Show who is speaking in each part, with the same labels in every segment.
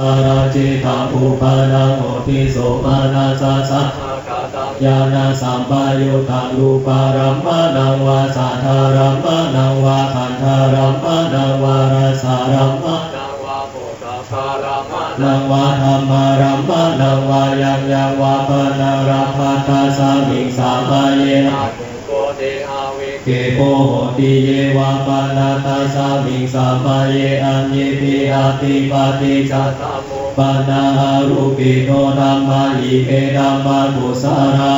Speaker 1: สาราจิตังอุปานังโอทิโสมานาสาสะยานาสัมปายุตังรูปารัมมานังวาสัทธารัมมานังวาขันธารัมมานังวารสารัมมานังวาธรรมารัมมานังวายังยังวาปนาราภัตตาสามิงสามาเยนะโกเตอาว เกโปโหติเยวาปานาตาสามิงสามาเยอันเยปิอาติปาติจัตตาปานาหารูปิโนธัมมาอิเมธัมมาตุสารา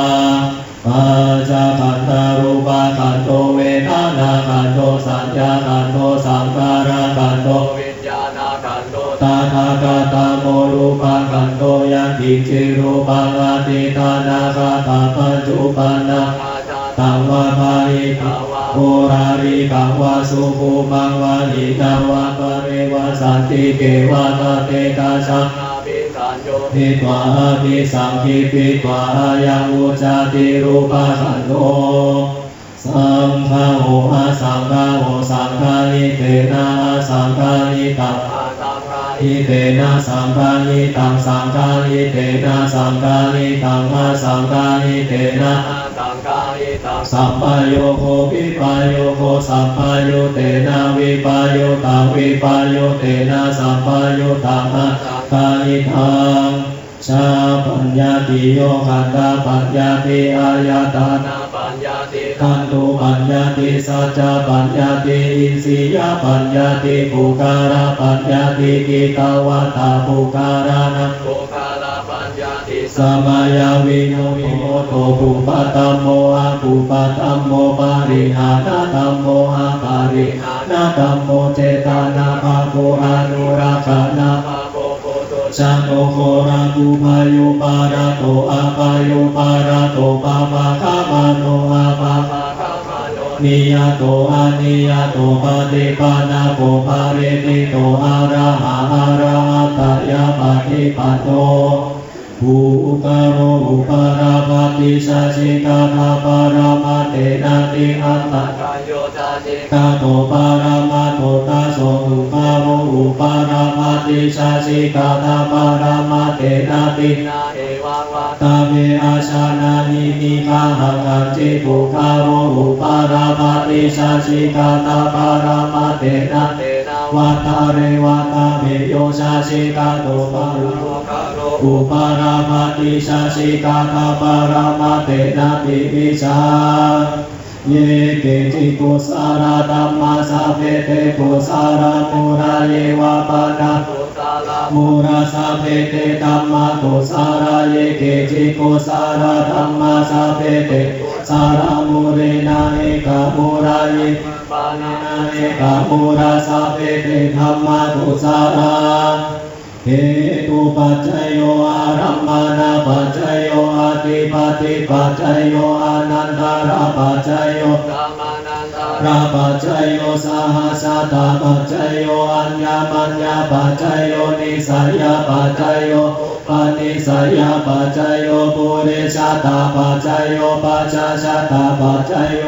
Speaker 1: ปัญจขันธารูปะขันโตเวทานาขันโตสัญญาขันโตสังขารขันโตวิญญาณขันโตตาทากาตาโมรูปะขันโตยันติจิรูปังอาติทานาคาตาปัจจุปันนา ตัวาภาริกโอราริกัวาสุภูมังวานิตัวาปะเรวะสันติเกวะตะเตตาชังพิตวาภิสังคิปิตวายังอุจาติรูปะขันโตสังฆโออะสังฆโอสังฆานิเตนะสังฆานิตั ทิเตนะสังกาลิตังสังกาลิเตนะสังกาลิตังอะสังกาลิเตนะสั
Speaker 2: งกาลิตัง
Speaker 1: สัพพะโยโควิปายโยโคสัพพะโยเตนะวิปายโยตังวิปายโยเตนะสัพพะโยตังอะกาลิตัง ชาปัญญาติโยขันธาปัญญาติอายตานาขันตุปัญญาติสัจจปัญญาติอินสียปัญญาติภูการะปัญญาติกิตาวตาภูการะนังสมายาวิโนวิโมโตภูปะตัมโมอะภูปะตัมโมปาริหานาตัมโมอะปาริหานาตัมโมเจตานาภาโกอนุรักขานา ชังโอโคราภูพายุปาราโตอาปายุปาราโตปาปะคามาโนอาปาปะนิยโตอานิยโตปะเตปานาโกปาเรติโตอาระหะอาระหะตยาปะทิปโตภูกโรอุปาราปติสัจิกาทาปารามาเตนะติอัตตะกาโตปารามาโตตาโสอุปาโรอุปารา ปติสัจิกาทาปารามาเตนะตินาเอวาวาตาเมอาชานานิมิคาหังอัจจิภูกโรอุปาราปติสัจิกาทาปารามาเตนะวัตาเรวัตาเมโยชาชิกาโตปาราอุปารามาติชาชิกาคาปารามาเตนะติวิชาเยเกจิโกสาราธรรมาสาเพเตธัมมากุสาราเยเกจิกุสาราธัมมาสาเพเตสาราเรนาปานา เอกามุราสาเพเตธัมมากุสาราเหตุปัจจยโยอารัมมานาปัจจยโยอาติปติปัจจยโยอานันตาราปัจจยโยราปัจจยโยสหัสสตาปัจจยโยอัญญมัญญปัจจยโยนิสัยปัจจยโยปานิสัยปัจจยโยปุเรชาตาปัจจยโยปัจจชาตาปัจจยโย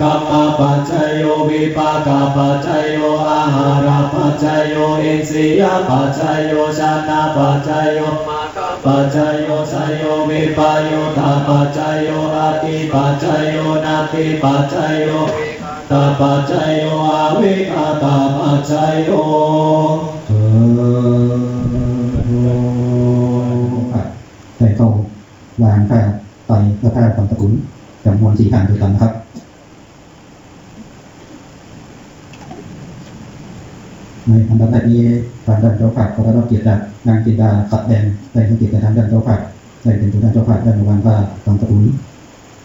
Speaker 1: กัมมาปัจจยโยวิปากปัจจยโยอาหาราปัจจยโยอินทรียปัจจยโยชานาปัจจยโยปัจจยโยสยโยวิปายโยตาปัจจยโยอาติปัจจยโยนาติปัจจยโย ตาปัจจยโยอาวิคาตาปัจจยโย
Speaker 3: เออครับแต่ก็วางค่าไตและค่าความตะกุนจำนวนสี่ครั้งด้วยกันครับในอันดับแรกนี้ทางด้านเจ้าภาพก็ได้รับเกียรติจากนางจินดาขัดแดงได้สังเกียรติจากทางด้านเจ้าภาพได้เป็นตัวแทนเจ้าภาพได้รางวัลค่าความตะกุน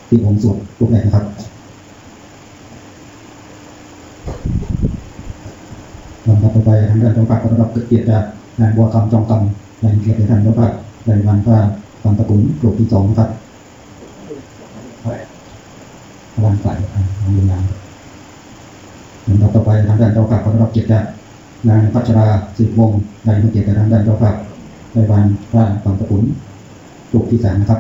Speaker 3: ที่องค์สวดรูปแรกนะครับ ลำดับต่อไปทางด้านเจ้าภาพก็ได้รับเกียรติจากนางบัวคำจองคำได้เกียรติจากทางเจ้าภาพได้รางวัลค่าความตะกุนกลุ่มที่สองครับรางวัลใส่ของลุงนางลำดับต่อไปทางด้านเจ้าภาพก็ได้รับเกียรติจากนางพัชราสิบวงศ์ได้รับเกียรติทางด้านเจ้าภาพในวันพระความตะกุนจุกที่สามครับ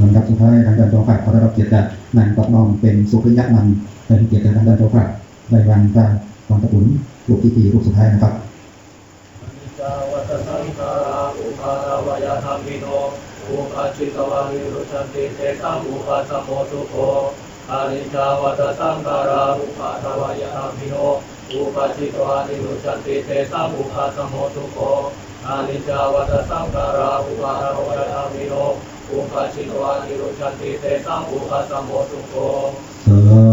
Speaker 3: ลำดับสุดท้ายทางด้าน เจ้าภาพก็ได้รับเกียรติจากนางปัดนองเป็นสุริยะมันได้รับเกียรติกทางด้านเจ้าภาพในวันพระวามตะกุนรูปที่สี่รูปสุดท้ายนะครับ
Speaker 2: อนิจจาวัตสังขาราอุปาทวายธรรมิโนอุปาชิตวานิรุชันติเตสังอุปัสสโมสุโคอนิจจาวัตสังขาราอุปทวายามิโนอุปาชิตวานิรุชันติเตสังอุปัสสโมสุโคอนิจจาวัตสังขาราอุปาทวายธรโน อุปาชิตวานิรุชันติเตสังอุปัสสโมสุโค
Speaker 3: สาธุ